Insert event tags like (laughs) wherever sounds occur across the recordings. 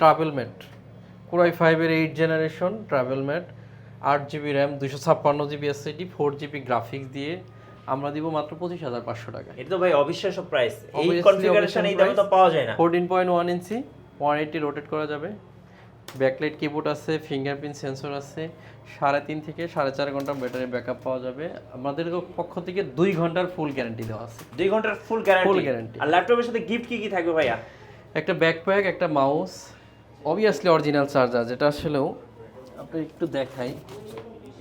Travel mate. Core i ফাইভের eight generation travel mate আট GB RAM দুশো ছাপ্পান্ন GB SSD four GB graphics দিয়ে আমরা দিব মাত্র পঁচিশ হাজার পাঁচশো টাকা। এটা তো ভাই অবিশ্বাস্য প্রাইস এই কনফিগারেশন এই দামে তো পাওয়া যায় না। Fourteen point one inch one eighty rotate করা যাবে। ব্যাকলাইট কিবোর্ড আছে ফিঙ্গারপ্রিন্ট সেন্সর আছে সাড়ে তিন থেকে সাড়ে চার ঘণ্টা ব্যাটারি ব্যাকআপ পাওয়া যাবে। আমাদের পক্ষ থেকে দুই ঘণ্টার ফুল গ্যারান্টি দেওয়া আছে। দুই ঘণ্টার ফুল গ্যারান্টি Full guarantee। আর ল্যাপটপের সাথে গিফট কি কি থাকবে ভাইয়া? একটা ব্যাকপ্যাক একটা মাউস অবভিয়াসলি অরিজিনাল চার্জার যেটা আসলেও আপনি একটু দেখাই।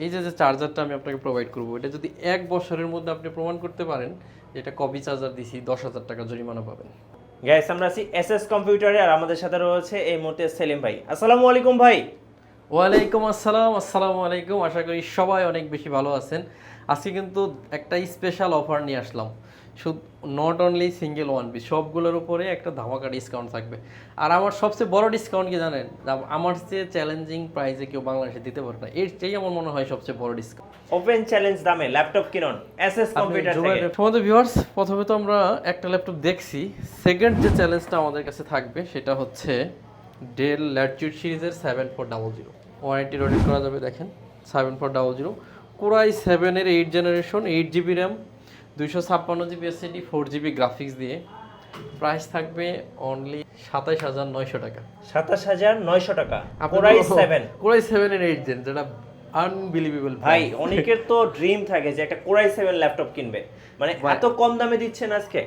এই যে যে চার্জারটা আমি আপনাকে প্রোভাইড করব এটা যদি এক বছরের মধ্যে আপনি প্রমাণ করতে পারেন এটা কপি চার্জার দিছি দশ হাজার টাকা জরিমানা পাবেন। গাইস আমরা আছি এস এস কম্পিউটারে আর আমাদের সাথে রয়েছে এই মুহূর্তে সেলিম ভাই। আসসালামু আলাইকুম ভাই। ওয়ালাইকুম আসসালাম আসসালামু আলাইকুম। আশা করি সবাই অনেক বেশি ভালো আছেন। আজকে কিন্তু একটা স্পেশাল অফার নিয়ে আসলাম। শুধু not only single one piece সবগুলোর উপরে একটা ধামাকা ডিসকাউন্ট থাকবে। আর আমার সবচেয়ে বড় ডিসকাউন্ট কি জানেন? আমার চেয়ে চ্যালেঞ্জিং প্রাইসে কেউ বাংলাদেশে দিতে পারে না। এর চেয়ে আমার মনে হয় সবচেয়ে বড় ডিসকাউন্ট ওপেন চ্যালেঞ্জ দামে ল্যাপটপ কিনুন এসএস কম্পিউটার থেকে। তোমাদের ভিউয়ার্স প্রথমে তো আমরা একটা ল্যাপটপ দেখছি। সেকেন্ড যে চ্যালেঞ্জটা আমাদের কাছে থাকবে সেটা হচ্ছে ডেল ল্যাটিউড সিরিজের seven four double zero warranty rotate করা যাবে দেখেন। Seven four double zero core i সেভেনের eight generation eight GB RAM দুইশো ছাপ্পান্ন GB SSD four GB graphics দিয়ে প্রাইস থাকবে অনলি সাতাইশ হাজার নয়শো টাকা। সাতাশ হাজার নয়শো টাকা। Core i seven core i সেভেনের এইট জেন যেটা আনবিলিভেবল ভাই অনেকের তো ড্রিম থাকে যে একটা কোরাই সেভেন ল্যাপটপ কিনবে। মানে এত কম দামে দিচ্ছেন আজকে।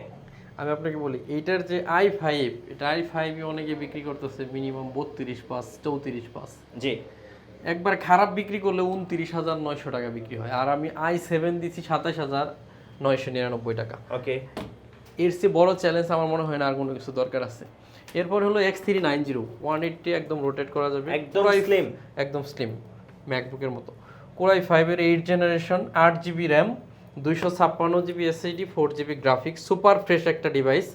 আমি আপনাকে বলি এইটার যে আই ফাইভ এটা আই ফাইভ অনেকে বিক্রি করতেছে মিনিমাম বত্রিশ পাঁচ চৌত্রিশ পাঁচ। জি। একবার খারাপ বিক্রি করলে উনত্রিশ হাজার নয়শো টাকা বিক্রি হয়। আর আমি আই সেভেন দিচ্ছি সাতাশ হাজার নয়শো নিরানব্বই টাকা। ওকে। এর চেয়ে বড় চ্যালেঞ্জ আমার মনে হয় না আর কোনো কিছু দরকার আছে। এরপর হলো X three nine zero one eighty একদম রোটেট করা যাবে। একদম স্লিম একদম স্লিম ম্যাকবুকের মতো। কোরাই ফাইভের এইট জেনারেশন আট জিবি র্যাম দুইশো ছাপ্পান্ন GB SSD four GB graphics super fresh একটা ডিভাইস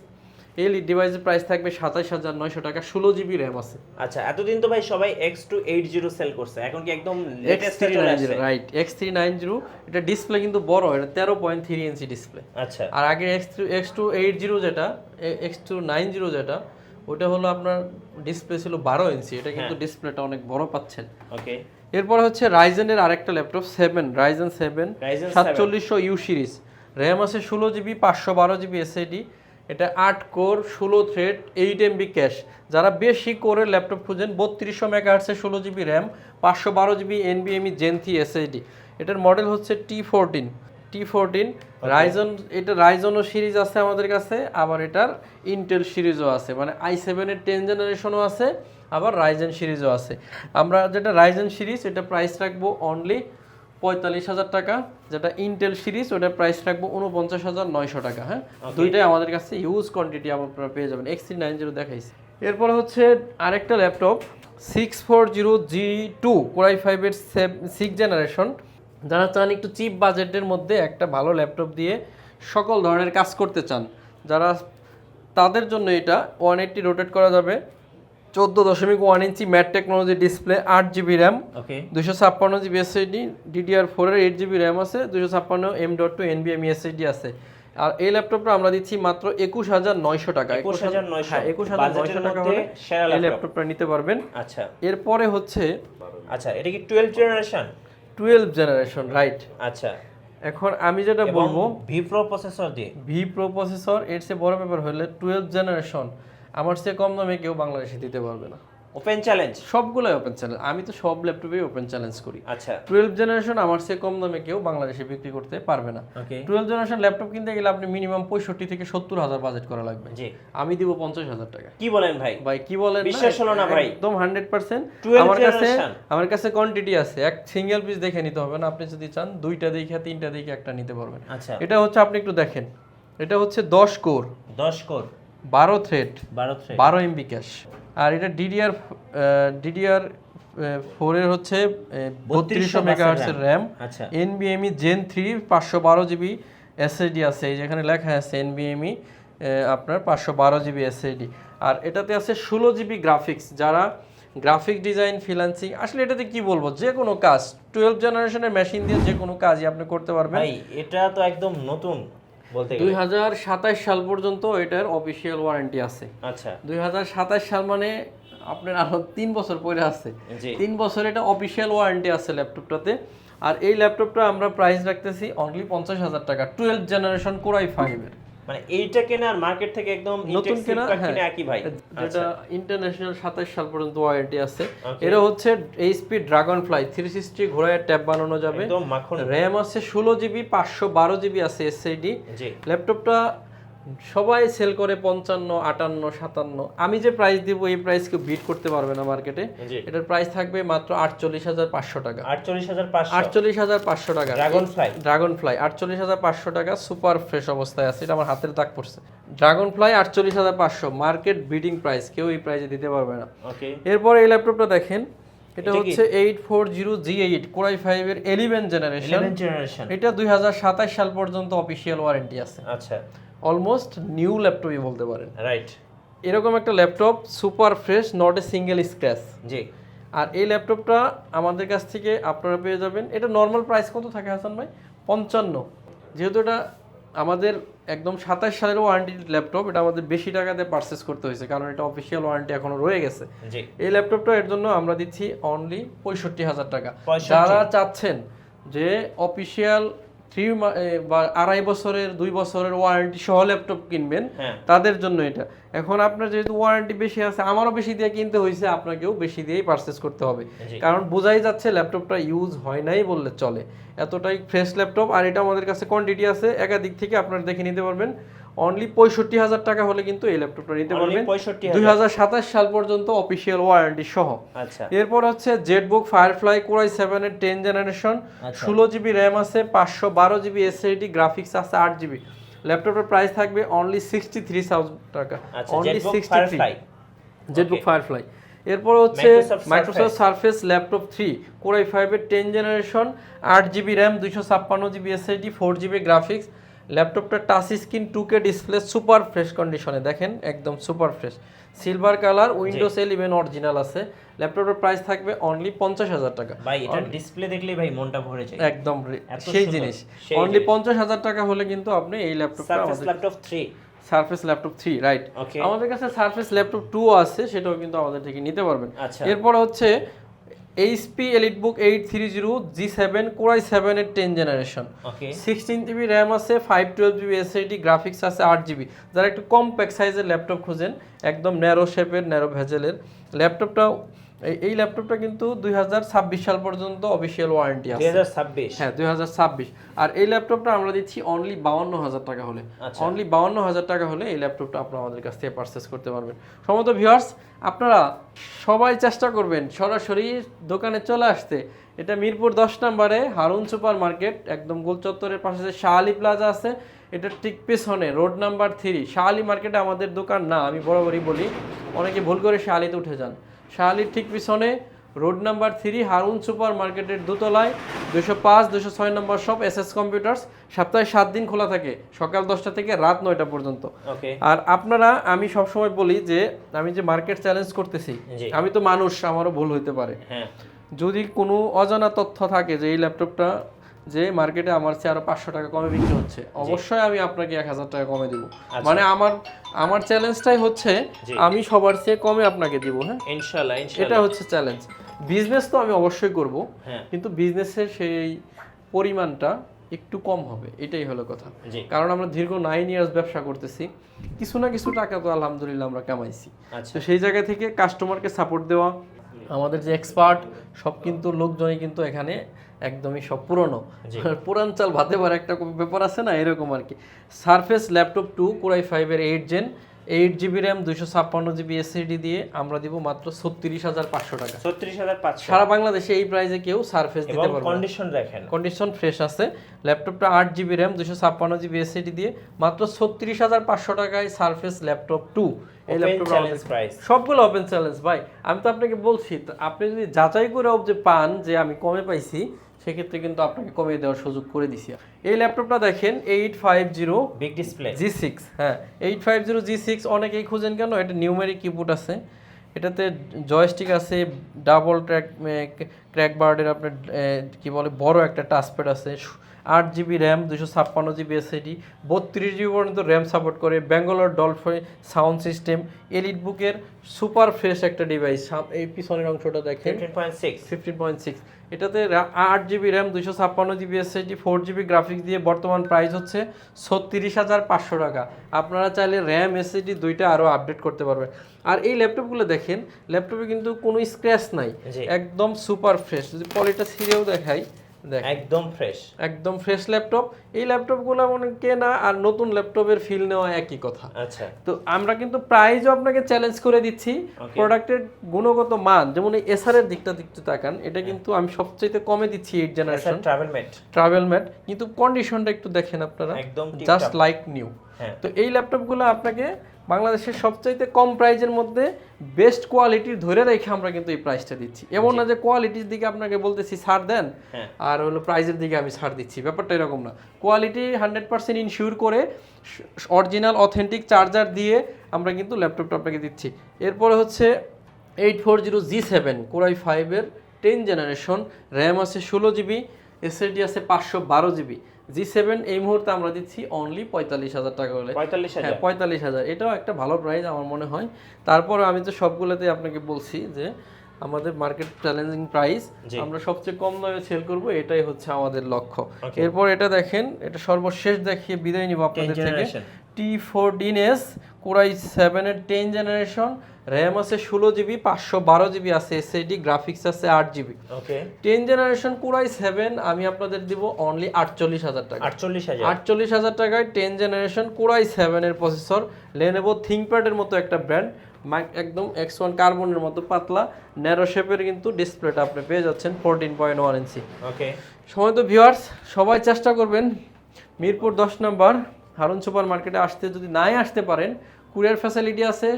এই ডিভাইসের প্রাইস থাকবে সাতাশ হাজার নয়শো টাকা ষোলো জিবি র্যাম আছে। আচ্ছা এতদিন তো ভাই সবাই X two eight zero sell করছে এখন কি একদম latest right X three nine zero এটা ডিসপ্লে কিন্তু বড় এটা তেরো পয়েন্ট থ্রি ইঞ্চি ডিসপ্লে আচ্ছা। আর আগে X three X two eight zero যেটা এক্স টু নাইন জিরো যেটা ওটা হলো আপনার ডিসপ্লে ছিল বারো ইঞ্চি এটা কিন্তু ডিসপ্লেটা অনেক বড় পাচ্ছেন। ওকে এরপর হচ্ছে রাইজেনের আরেকটা laptop seven Ryzen seven Ryzen 7 সাতচল্লিশশো ইউ সিরিজ র্যাম আছে ষোলো জিবি পাঁচশো বারো জিবি এসএডি এটা আট কোর ষোলো থ্রেড এইট এমবি ক্যাশ যারা বেশি কোরের ল্যাপটপ খুঁজেন বত্রিশশো মেগা হার্টসে ষোলো জিবি র্যাম পাঁচশো বারো জিবি এনবিএমই জেনথি এসএডি এটার মডেল হচ্ছে T fourteen T fourteen Ryzen এটা রাইজনও সিরিজ আছে আমাদের কাছে আবার এটার ইন্টেল সিরিজও আছে। মানে আই সেভেনের টেন জেনারেশনও আছে আবার রাইজেন সিরিজও আছে। আমরা যেটা রাইজেন সিরিজ এটা প্রাইস রাখব অনলি পঁয়তাল্লিশ হাজার টাকা যেটা ইন্টেল সিরিজ ওটার প্রাইস রাখব উনপঞ্চাশ হাজার নয়শো টাকা হ্যাঁ? দুইটাই আমাদের কাছে ইউজ কোয়ান্টিটি আপনারা পেয়ে যাবেন। এক্স থ্রি নাইন জিরো দেখাইছি। এরপর হচ্ছে আরেকটা laptop six four zero G two core i ফাইভের সিক্স জেনারেশন যারা চান একটু চিপ বাজেটের মধ্যে একটা ভালো ল্যাপটপ দিয়ে সকল ধরনের কাজ করতে চান যারা তাদের জন্য এটা ওয়ান এইটটি রোটেট করা যাবে। চোদ্দ দশমিক one inch matte technology display আট জিবি র্যাম ওকে। দুশো ছাপ্পান্ন জিবি এসএসডি ডিডিআর ফোরের এইট জিবি র্যাম আছে দুশো ছাপ্পান্ন এম ডট টু এনবিএম এসএসডি আছে। আর এই ল্যাপটপটা আমরা দিচ্ছি মাত্র একুশ হাজার নয়শো টাকা। 21,900 হ্যাঁ একুশ হাজার নয়শো টাকা হলে এই ল্যাপটপ। ল্যাপটপটা নিতে পারবেন। আচ্ছা। এরপরে হচ্ছে আচ্ছা এটা কি twelve generation twelve generation right আচ্ছা। এখন আমি যেটা বলব ভি প্রো প্রসেসর দিয়ে। ভি প্রো প্রসেসর এর চেয়ে বড় ব্যাপার হলে টুয়েলভ জেনারেশন আমার চেয়ে কম দামে কেউ বাংলাদেশে দিতে পারবে না। ওপেন চ্যালেঞ্জ সবগুলোই ওপেন চ্যালেঞ্জ আমি তো সব ল্যাপটপেই ওপেন চ্যালেঞ্জ করি। আচ্ছা। টুয়েলভ জেনারেশন আমার চেয়ে কম দামে কেউ বাংলাদেশে বিক্রি করতে পারবে না। টুয়েলভ জেনারেশন ল্যাপটপ কিনতে গেলে আপনি মিনিমাম পঁয়ষট্টি থেকে সত্তর হাজার বাজেট করা লাগবে। জি। আমি দিব পঞ্চাশ হাজার টাকা। কি বলেন ভাই? ভাই কি বলেন বিশ্বাস হলো না ভাই। একদম হান্ড্রেড পার্সেন্ট আমার কাছে আমার কাছে কোয়ান্টিটি আছে। এক সিঙ্গেল পিস দেখে নিতে হবে না। আপনি যদি চান দুইটা দেখে তিনটা দেখে একটা নিতে পারবেন। আচ্ছা। এটা হচ্ছে আপনি একটু দেখেন। এটা হচ্ছে দশ কোর দশ কোর বারো থ্রেড বারো থ্রেড বারো এমবি ক্যাশ আর এটা ডিডিআর ডিডিআর ফোরের হচ্ছে বত্রিশশো মেগাহার্টসের র্যাম এনবিএমই জেন থ্রি পাঁচশো বারো জিবি এসএসডি আছে। এই যেখানে লেখা আছে এনবিএমই আপনার পাঁচশো বারো জিবি এসএসডি আর এটাতে আছে ষোলো জিবি গ্রাফিক্স যারা গ্রাফিক ডিজাইন ফ্রিল্যান্সিং আসলে এটাতে কি বলব? যে কোনো কাজ টুয়েলভ জেনারেশনের মেশিন দিয়ে যে কোনো কাজই আপনি করতে পারবেন। এটা তো একদম নতুন। বলতে দুই হাজার সাতাশ সাল পর্যন্ত এটার অফিসিয়াল ওয়ারেন্টি আছে। আচ্ছা। দুই হাজার সাতাশ সাল মানে আপনার আরও তিন বছর পরে আছে। তিন বছর এটা অফিসিয়াল ওয়ারেন্টি আছে ল্যাপটপটাতে আর এই ল্যাপটপটা আমরা প্রাইস রাখতেছি অনলি পঞ্চাশ হাজার টাকা টুয়েলভ জেনারেশন কোরাই ফাইভের মানে এইটা কেনার মার্কেট থেকে একদম নতুন কেনা হ্যাঁ একই ভাই। যেটা আচ্ছা। ইন্টারন্যাশনাল সাতাশ সাল পর্যন্ত ওয়ারেন্টি আছে। এটা হচ্ছে HP dragonfly three sixty ঘোড়ায় ট্যাব বানানো যাবে। একদম মাখন আছে ষোলো জিবি পাঁচশো বারো জিবি আছে এসআইডি ল্যাপটপটা সবাই সেল করে পঞ্চান্ন আটান্ন সাতান্ন। আমি যে প্রাইস দিব এই প্রাইস কেউ বিট করতে পারবে না মার্কেটে এটার প্রাইস থাকবে মাত্র আটচল্লিশ হাজার পাঁচশো টাকা। আটচল্লিশ হাজার পাঁচশো। আটচল্লিশ হাজার পাঁচশো টাকা। ড্রাগন ফ্লাই ড্রাগন ফ্লাই আটচল্লিশ হাজার পাঁচশো টাকা সুপার ফ্রেশ অবস্থায় আছে। এটা আমার হাতের দাগ পড়ছে। ড্রাগন ফ্লাই আটচল্লিশ হাজার পাঁচশো। মার্কেট বিডিং প্রাইস কেউ এই প্রাইসে দিতে পারবে না। এরপর এই ল্যাপটপটা দেখেন। এটা হচ্ছে eight four zero G eight core i ফাইভের এলিভেন জেনারেশন জেনারেশন এটা দুই হাজার সাতাশ সাল পর্যন্ত অফিসিয়াল ওয়ারেন্টি আছে। আচ্ছা। অলমোস্ট নিউ ল্যাপটপই বলতে পারেন। রাইট এরকম একটা laptop super fresh not a single scratch জি। আর এই ল্যাপটপটা আমাদের কাছ থেকে আপনারা পেয়ে যাবেন। এটা নর্মাল প্রাইস কত থাকে হাসান ভাই? পঞ্চান্ন। যেহেতু এটা আমাদের একদম সাতাশ সালের ওয়ারেন্টি ল্যাপটপ এটা আমাদের বেশি টাকাতে পারচেস করতে হয়েছে কারণ এটা অফিসিয়াল ওয়ারেন্টি এখনও রয়ে গেছে। এই ল্যাপটপটা এর জন্য আমরা দিচ্ছি অনলি পঁয়ষট্টি হাজার টাকা। যারা চাচ্ছেন যে অফিসিয়াল থ্রি বা আড়াই বছরের দুই বছরের ওয়ারেন্টি সহ ল্যাপটপ কিনবেন হ্যাঁ। তাদের জন্য এটা। এখন আপনার যেহেতু ওয়ারেন্টি বেশি আছে আমারও বেশি দিয়ে কিনতে হয়েছে আপনাকেও বেশি দিয়েই পারচেস করতে হবে। কারণ বোঝাই যাচ্ছে ল্যাপটপটা ইউজ হয় নাই বললে চলে। এতটাই ফ্রেশ ল্যাপটপ আর এটা আমাদের কাছে কোয়ান্টিটি আছে একাধিক থেকে আপনারা দেখে নিতে পারবেন। অনলি পঁয়ষট্টি হাজার টাকা হলে কিন্তু এই ল্যাপটপটা নিতে পারবেন। দুই হাজার সাতাশ সাল পর্যন্ত অফিসিয়াল ওয়ারেন্টি সহ। আচ্ছা। এরপর হচ্ছে জেটবুক ফায়ারফ্লাই কোরাই সেভেনের টেন জেনারেশন আচ্ছা। ষোলো জিবি র্যাম আছে পাঁচশো বারো জিবি এসএসডি গ্রাফিক্স আছে আট জিবি ল্যাপটপের প্রাইস থাকবে অনলি সিক্সটি থ্রি থাউজেন্ড টাকা only sixty three ZBook Firefly এরপর হচ্ছে Microsoft Surface laptop three core i ফাইভের টেন জেনারেশন আট জিবি র্যাম দুইশো ছাপ্পান্ন GB SSD four GB graphics ল্যাপটপটা touch screen two K display super fresh কন্ডিশনে দেখেন একদম super fresh silver colour Windows eleven original আছে। ল্যাপটপের প্রাইস থাকবে অনলি পঞ্চাশ হাজার টাকা। ভাই এটা ডিসপ্লে দেখলে ভাই মনটা ভরে যায়। একদম সেই জিনিস। অনলি পঞ্চাশ হাজার টাকা হলে কিন্তু আপনি এই ল্যাপটপটা laptop 3 Surface laptop three right আমাদের কাছে সার্ফেস ল্যাপটপ টু আছে সেটাও কিন্তু আমাদের থেকে নিতে পারবেন। আচ্ছা। এরপর হচ্ছে HP EliteBook eight three zero G seven core i সেভেনের ten generation sixteen GB RAM আছে five twelve GB SSD graphics আছে আট জিবি যারা একটু কম প্যাক সাইজের ল্যাপটপ খুঁজেন একদম ন্যারো শেপের ন্যারো ভেজেলের ল্যাপটপটা এই- ল্যাপটপটা কিন্তু দুই হাজার ছাব্বিশ সাল পর্যন্ত অফিসিয়াল ওয়ারেন্টি আছে। 2026 হ্যাঁ দুই হাজার ছাব্বিশ। আর এই ল্যাপটপটা আমরা দিচ্ছি অনলি বাউন্ন হাজার টাকা হলে। আচ্ছা। অনলি বাউন্ন হাজার টাকা হলে এই ল্যাপটপটা আপনারা আমাদের কাছ থেকে পারচেস করতে পারবেন। সমত ভিউয়ার্স আপনারা সবাই চেষ্টা করবেন সরাসরি দোকানে চলে আসতে। এটা মিরপুর দশ নম্বরে হারুন সুপার মার্কেট একদম গোল চত্বরের পাশে যে শাহালি প্লাজা আছে এটা ঠিক পেছনে রোড নাম্বার থ্রি শাহালি মার্কেটে আমাদের দোকান না আমি বরাবরই বলি। অনেকে ভুল করে শাহালিতে উঠে যান। শাহালির ঠিক পিছনে road number three Harun super মার্কেটের দোতলায় দুশো পাঁচ দুশো ছয় নম্বর সব এস এস কম্পিউটার্স সপ্তাহে সাত দিন খোলা থাকে সকাল দশটা থেকে রাত নয়টা পর্যন্ত। আর আপনারা আমি সবসময় বলি যে আমি যে মার্কেট চ্যালেঞ্জ করতেছি আমি তো মানুষ আমারও ভুল হইতে পারে। হ্যাঁ। যদি কোনো অজানা তথ্য থাকে যে এই ল্যাপটপটা যে মার্কেটে আমার চেয়ে আরও পাঁচশো টাকা কমে বিক্রি হচ্ছে। অবশ্যই আমি আপনাকে এক হাজার টাকা কমে দিব। মানে আমার আমার চ্যালেঞ্জটাই হচ্ছে আমি সবার চেয়ে কমে আপনাকে দিব হ্যাঁ? ইনশাআল্লাহ এটা হচ্ছে চ্যালেঞ্জ বিজনেস তো আমি অবশ্যই করব হ্যাঁ। কিন্তু বিজনেসের সেই পরিমাণটা একটু কম হবে এটাই হলো কথা। কারণ আমরা দীর্ঘ নাইন ইয়ার্স ব্যবসা করতেছি কিছু না কিছু টাকা তো আলহামদুলিল্লাহ আমরা কামাইছি। আচ্ছা। তো সেই জায়গা থেকে কাস্টমারকে সাপোর্ট দেওয়া আমাদের যে এক্সপার্ট সব কিন্তু লোকজনই কিন্তু এখানে একদমই সব পুরনো। (laughs) পুরান চাল ভাতে পারে একটা ব্যাপার আছে না এরকম আর কি Surface laptop two core i ফাইভের eight gen eight GB RAM দুইশো ছাপ্পান্ন জিবি এসএসডি দিয়ে আমরা দিব মাত্র ছত্রিশ হাজার পাঁচশো টাকা। 36500 সারা বাংলাদেশে এই প্রাইসে কেউ সারফেস দিতে পারবে। কন্ডিশন দেখেন। কন্ডিশন ফ্রেশ আছে। ল্যাপটপটা আট জিবি র্যাম দুশো ছাপ্পান্ন জিবি এসএসডি দিয়ে মাত্র ছত্রিশ হাজার পাঁচশো টাকায় সারফেস ল্যাপটপ টু এই ওপেন ল্যাপটপ চ্যালেঞ্জ প্রাইস সবগুলো ওপেন চ্যালেঞ্জ ভাই আমি তো আপনাকে বলছি আপনি যদি যাচাই করে যে পান যে আমি কমে পাইছি সেক্ষেত্রে কিন্তু আপনাকে কমিয়ে দেওয়ার সুযোগ করে দিছি। এই ল্যাপটপটা দেখেন eight five zero big display G six হ্যাঁ eight five zero G six অনেকেই খুঁজেন কেন? এটা নিউমেরিক কিবোর্ড আছে। এটাতে জয়স্টিক আছে ডাবল ট্র্যাক ক্র্যাক বার্ডের আপনার কি বলে বড় একটা টাচপ্যাড আছে। আট জিবি র্যাম দুশো ছাপ্পান্ন জিবি এসএডি বত্রিশ জিবি পর্যন্ত র্যাম সাপোর্ট করে ব্যাঙ্গালোর ডলফাই সাউন্ড সিস্টেম এলিট বুকের সুপার ফ্রেশ একটা ডিভাইস এই পিছনের অংশটা দেখেন। ফিফটিন পয়েন্ট সিক্স এটাতে আট জিবি র্যাম দুশো ছাপ্পান্ন GB SSD four GB graphics দিয়ে বর্তমান প্রাইস হচ্ছে ছত্রিশ হাজার পাঁচশো টাকা। আপনারা চাইলে র্যাম এসএসডি দুইটা আরও আপডেট করতে পারবেন। আর এই ল্যাপটপগুলো দেখেন ল্যাপটপে কিন্তু কোনো স্ক্র্যাচ নাই। একদম সুপার ফ্রেশ যদি পলিটা ছিঁড়েও দেখাই একদম ফ্রেশ একদম ফ্রেশ ল্যাপটপ এই ল্যাপটপগুলো মনে কেনা আর নতুন ল্যাপটপের ফিল নেওয়া একই কথা। আচ্ছা। তো আমরা কিন্তু প্রাইজও আপনাকে চ্যালেঞ্জ করে দিচ্ছি। প্রোডাক্টের গুণগত মান যেমন এই এসআরের দিকটা দিকতে তাকান এটা কিন্তু আমি সবচেয়ে কমে দিচ্ছি eight generation travel mate travel mate কিন্তু কন্ডিশনটা একটু দেখেন আপনারা। একদম জাস্ট লাইক নিউ হ্যাঁ। তো এই ল্যাপটপগুলো আপনাকে বাংলাদেশের সবচাইতে কম প্রাইজের মধ্যে বেস্ট কোয়ালিটির ধরে রেখে আমরা কিন্তু এই প্রাইসটা দিচ্ছি। এমন না যে কোয়ালিটির দিকে আপনাকে বলতেছি ছাড় দেন হ্যাঁ। আর হলো প্রাইজের দিকে আমি ছাড় দিচ্ছি। ব্যাপারটা এরকম না। কোয়ালিটি হান্ড্রেড পার্সেন্ট ইনশিওর করে অরিজিনাল অথেন্টিক চার্জার দিয়ে আমরা কিন্তু ল্যাপটপটা আপনাকে দিচ্ছি। এরপরে হচ্ছে eight four zero G seven core i ফাইভের টেন জেনারেশন র্যাম আছে ষোলো জিবি এসএসডি আছে পাঁচশো বারো জিবি জি সেভেন এই মুহূর্তে আমরা দিচ্ছি অনলি পঁয়তাল্লিশ হাজার টাকা হলে। পঁয়তাল্লিশ হ্যাঁ হাজার পঁয়তাল্লিশ হাজার। এটাও একটা ভালো প্রাইস আমার মনে হয়। তারপর আমি তো সবগুলোতে আপনাকে বলছি যে আমাদের মার্কেট চ্যালেঞ্জিং প্রাইস আমরা সবচেয়ে কম দামে সেল করব এটাই হচ্ছে আমাদের লক্ষ্য। এরপর এটা দেখেন এটা সর্বশেষ দেখিয়ে বিদায় নিব আপনাদের থেকে। T fourteen S core i সেভেনের টেন জেনারেশন র্যাম আছে ষোলো জিবি পাঁচশো বারো জিবি আছে এসএডি গ্রাফিক্স আছে আট GB okay ten generation core i seven আমি আপনাদের দিব অনলি আটচল্লিশ হাজার টাকা। আটচল্লিশ হাজার। আটচল্লিশ হাজার টাকায় টেন জেনারেশন কোরাই সেভেনের প্রসেসর লেনেভো থিংকপ্যাডের মতো একটা ব্র্যান্ড একদম এক্স ওয়ান কার্বনের মতো পাতলা ন্যারো শেপের কিন্তু ডিসপ্লেটা আপনি পেয়ে যাচ্ছেন fourteen point one inch okay সময় তো ভিউয়ার্স সবাই চেষ্টা করবেন। মিরপুর দশ নম্বর হারুন সুপার মার্কেটে আসতে যদি নাই আসতে পারেন কুরিয়ার ফ্যাসিলিটি আছে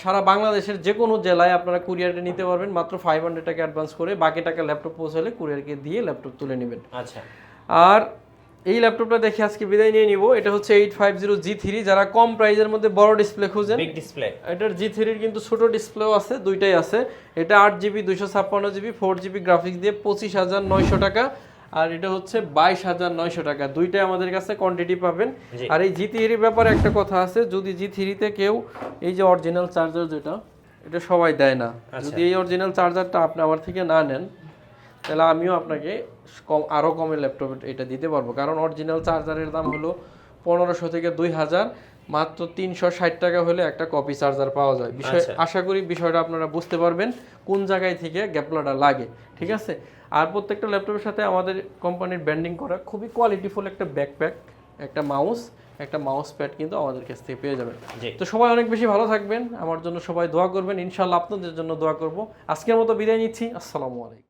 সারা বাংলাদেশের যে কোনো জেলায় আপনারা কুরিয়ারে নিতে পারবেন মাত্র ফাইভ হান্ড্রেড টাকা অ্যাডভান্স করে বাকি টাকা ল্যাপটপ পৌঁছালে কুরিয়ারকে দিয়ে ল্যাপটপ তুলে নেবেন। আচ্ছা। আর এই ল্যাপটপটা দেখে আজকে বিদায় নিয়ে নিব এটা হচ্ছে eight five zero G three যারা কম প্রাইজের মধ্যে বড় ডিসপ্লে খুঁজেন বিগ ডিসপ্লে এটার জি থ্রির কিন্তু ছোট ডিসপ্লেও আছে দুইটাই আছে এটা আট জিবি দুইশো ছাপ্পান্ন জিবি ফোর জিবি গ্রাফিক্স দিয়ে পঁচিশ হাজার নয়শো টাকা আর এটা হচ্ছে বাইশ হাজার নয়শো টাকা। দুইটাই আমাদের কাছে কোয়ান্টিটি পাবেন। আর এই জি থ্রির ব্যাপারে একটা কথা আছে যদি জি থ্রিতে কেউ এই যে অরিজিনাল চার্জার যেটা এটা সবাই দেয় না। আচ্ছা। যদি এই অরিজিনাল চার্জারটা আপনি আমার থেকে না নেন তাহলে আমিও আপনাকে কম আরও কমে ল্যাপটপ এটা দিতে পারব। কারণ অরিজিনাল চার্জারের দাম হলো পনেরোশো থেকে দুই হাজার। মাত্র তিনশো ষাট টাকা হলে একটা কপি চার্জার পাওয়া যায়। বিষয় আচ্ছা। আশা করি বিষয়টা আপনারা বুঝতে পারবেন কোন জায়গায় থেকে গ্যাপলাটা লাগে ঠিক আছে? আর প্রত্যেকটা ল্যাপটপের সাথে আমাদের কোম্পানির ব্র্যান্ডিং করা খুবই কোয়ালিটিফুল একটা ব্যাকপ্যাক একটা মাউস একটা মাউস প্যাড কিন্তু আমাদের কাছ থেকে পেয়ে যাবেন। তো সবাই অনেক বেশি ভালো থাকবেন। আমার জন্য সবাই দোয়া করবেন। ইনশাল্লাহ আপনাদের জন্য দোয়া করব। আজকের মতো বিদায় নিচ্ছি। আসসালামু আলাইকুম।